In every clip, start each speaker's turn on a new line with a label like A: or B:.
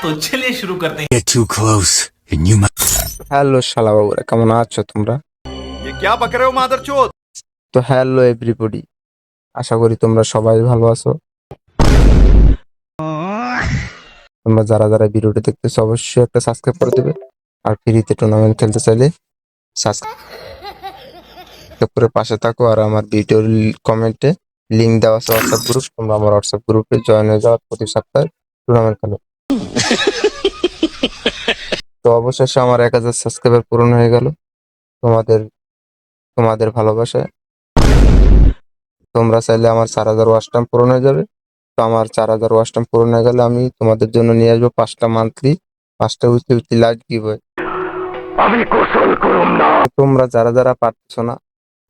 A: तो चलिए शुरू करते हैं
B: Get too close, and you might.
C: Hello শালা বাবুরা কেমন আছো তোমরা
D: ये क्या बक रहे हो मादर
C: তো হ্যালো এভরিবডি আশা করি তোমরা সবাই ভালো আছো তোমরা যারা যারা ভিডিওটি দেখতেছো অবশ্যই একটা সাবস্ক্রাইব করে দেবে আর ফ্রিতে টুর্নামেন্ট খেলতে চাইলে সাবস্ক্রাইব করে পাশে থাকো আর আমার ভিডিওর কমেন্টে লিংক দেওয়া আছে হোয়াটসঅ্যাপ গ্রুপ তোমরা আমার হোয়াটসঅ্যাপ গ্রুপে জয়েন হয়ে যাও আর প্রতি সপ্তাহে টুর্নামেন্ট খেলো তো অবশেষে আমার এক হাজার সাবস্ক্রাইবার পূরণ হয়ে গেল। তোমাদের তোমাদের ভালোবাসায়। তোমরা চাইলে আমার চার হাজার ওয়াশটাম পূরণ হয়ে যাবে। তো আমার চার হাজার ওয়াশটাম পূরণ হয়ে গেলে আমি তোমাদের জন্য নিয়ে আসব পাঁচটা মান্থলি পাঁচটা উইকলি উইকলি লাইট গিভ তোমরা যারা যারা পারতেছো না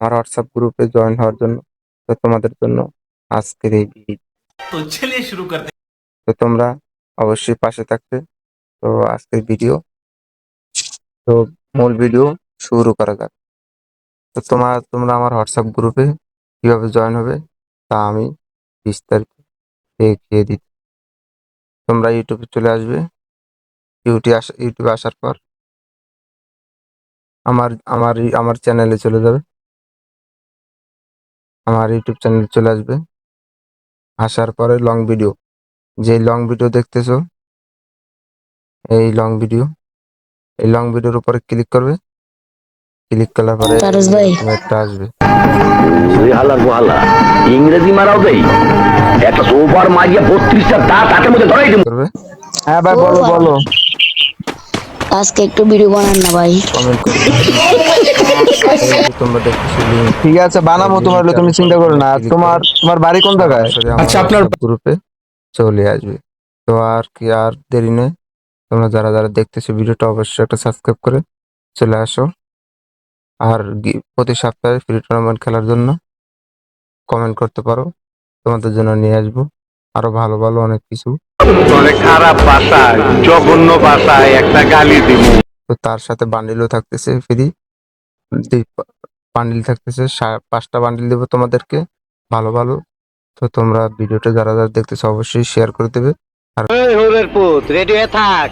C: আমার হোয়াটসঅ্যাপ গ্রুপে জয়েন হওয়ার জন্য তো তোমাদের জন্য আজকের এই ভিডিও
A: তো শুরু করতে।
C: তো তোমরা অবশ্যই পাশে থাকবে। তো আজকের ভিডিও তো মূল ভিডিও শুরু করা যাক। তো তোমার তোমরা আমার হোয়াটসঅ্যাপ গ্রুপে কীভাবে জয়েন হবে তা আমি বিস্তারিত দেখিয়ে দিচ্ছি তোমরা ইউটিউবে চলে আসবে। ইউটিউবে আস ইউটিউবে আসার পর আমার আমার আমার চ্যানেলে চলে যাবে। আমার ইউটিউব চ্যানেলে চলে আসবে। আসার পরে লং ভিডিও যে লং ভিডিও দেখতেছো এই লং ভিডিও এই লং ভিডিওর উপরে ক্লিক করবে। ক্লিক করার পরে
E: তারস ভাই।
C: একটা আসবে।
F: ইংরেজি মারাও দেই। একটা সোফার মারিয়া বত্রিশটা দাঁত হাতের মধ্যে ধরাই দেবো।
C: করবে?
G: হ্যাঁ ভাই বলো বলো।
E: আজকে একটু ভিডিও বানান না ভাই।
C: কমেন্ট করবে তোমরা লিঙ্ক
G: ঠিক আছে বানাবো তোমার হলে তুমি চিন্তা করো না। তোমার তোমার বাড়ি কোন জায়গায়?
C: আচ্ছা আপনার গ্রুপে চলে আসবে। তো আর কি আর দেরি নেই। তোমরা যারা যারা দেখতেছো ভিডিওটা অবশ্যই একটা সাবস্ক্রাইব করে চলে আসো। আর প্রতি সপ্তাহে ফ্রি টুর্নামেন্ট খেলার জন্য কমেন্ট করতে পারো। তোমাদের জন্য নিয়ে আসব। আরও ভালো ভালো অনেক কিছু।
F: অনেক খারাপ ভাষায় জঘন্য একটা গালি দিব।
C: তো তার সাথে বান্ডিলও থাকতেছে ফ্রি বান্ডিল থাকতেছে পাঁচটা বান্ডিল দেবো তোমাদেরকে। ভালো ভালো। তো তোমরা ভিডিওটা যারা যারা দেখতেছো অবশ্যই শেয়ার করে দেবে।
F: আর থাক।